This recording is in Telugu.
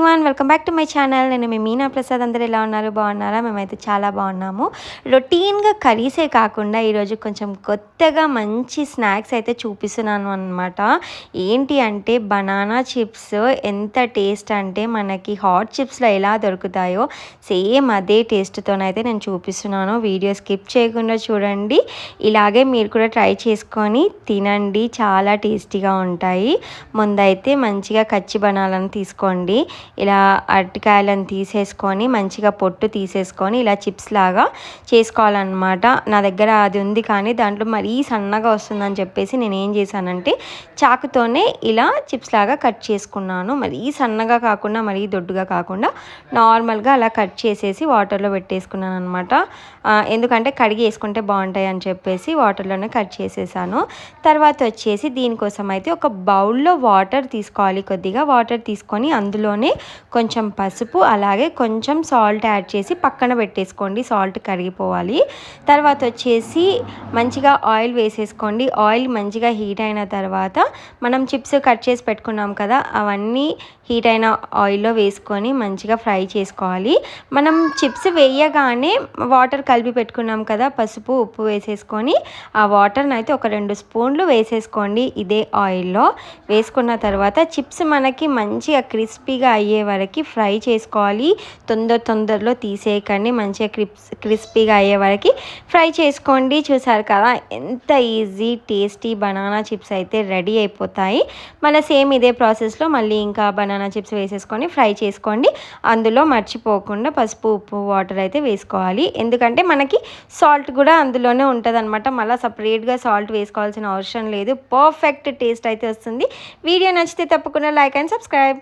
Everyone welcome back to my channel. నేను మీ మీనా ప్రసాద్. అందరూ ఎలా ఉన్నారు? బాగున్నారా? మేమైతే చాలా బాగున్నాము. రొటీన్గా కర్రీసే కాకుండా ఈరోజు కొంచెం కొత్తగా మంచి స్నాక్స్ అయితే చూపిస్తున్నాను అనమాట ఏంటి అంటే బనానా చిప్స్ ఎంత టేస్ట్ అంటే మనకి హాట్ చిప్స్లో ఎలా దొరుకుతాయో సేమ్ అదే టేస్ట్తోనైతే నేను చూపిస్తున్నాను. వీడియో స్కిప్ చేయకుండా చూడండి. ఇలాగే మీరు కూడా ట్రై చేసుకొని తినండి. చాలా టేస్టీగా ఉంటాయి. ముందైతే మంచిగా కచ్చి బనాలను తీసుకోండి. ఇలా అరటికాయలను తీసేసుకొని మంచిగా పొట్టు తీసేసుకొని ఇలా చిప్స్ లాగా చేసుకోవాలన్నమాట. నా దగ్గర అది ఉంది కానీ దాంట్లో మరీ సన్నగా వస్తుందని చెప్పేసి నేను ఏం చేశానంటే చాకుతోనే ఇలా చిప్స్ లాగా కట్ చేసుకున్నాను. మరీ సన్నగా కాకుండా మరీ దొడ్డుగా కాకుండా నార్మల్గా అలా కట్ చేసేసి వాటర్లో పెట్టేసుకున్నాను అనమాట ఎందుకంటే కడిగి వేసుకుంటే బాగుంటాయి అని చెప్పేసి వాటర్లోనే కట్ చేసేసాను. తర్వాత వచ్చేసి దీనికోసం అయితే ఒక బౌల్లో వాటర్ తీసుకోవాలి. కొద్దిగా వాటర్ తీసుకొని అందులోనే కొంచెం పసుపు అలాగే కొంచెం సాల్ట్ యాడ్ చేసి పక్కన పెట్టేసుకోండి. సాల్ట్ కరిగిపోవాలి. తర్వాత వచ్చేసి మంచిగా ఆయిల్ వేసేసుకోండి. ఆయిల్ మంచిగా హీట్ అయిన తర్వాత మనం చిప్స్ కట్ చేసి పెట్టుకున్నాం కదా అవన్నీ హీట్ అయిన ఆయిల్లో వేసుకొని మంచిగా ఫ్రై చేసుకోవాలి. మనం చిప్స్ వేయగానే వాటర్ కలిపి పెట్టుకున్నాం కదా పసుపు ఉప్పు వేసేసుకొని ఆ వాటర్ని అయితే ఒక రెండు స్పూన్లు వేసేసుకోండి ఇదే ఆయిల్లో వేసుకున్న తర్వాత చిప్స్ మనకి మంచిగా క్రిస్పీగా అయ్యి అయ్యే వరకు ఫ్రై చేసుకోవాలి. తొందర తొందరలో తీసేయకండి. మంచిగా క్రిప్స్ క్రిస్పీగా అయ్యే వరకు ఫ్రై చేసుకోండి. చూసారు కదా ఎంత ఈజీ టేస్టీ బనానా చిప్స్ అయితే రెడీ అయిపోతాయి. మళ్ళీ సేమ్ ఇదే ప్రాసెస్లో మళ్ళీ ఇంకా బనానా చిప్స్ వేసేసుకొని ఫ్రై చేసుకోండి. అందులో మర్చిపోకుండా పసుపు ఉప్పు వాటర్ అయితే వేసుకోవాలి. ఎందుకంటే మనకి సాల్ట్ కూడా అందులోనే ఉంటుంది అనమాట మళ్ళీ సపరేట్గా సాల్ట్ వేసుకోవాల్సిన అవసరం లేదు. పర్ఫెక్ట్ టేస్ట్ అయితే వస్తుంది. వీడియో నచ్చితే తప్పకుండా లైక్ అండ్ సబ్స్క్రైబ్.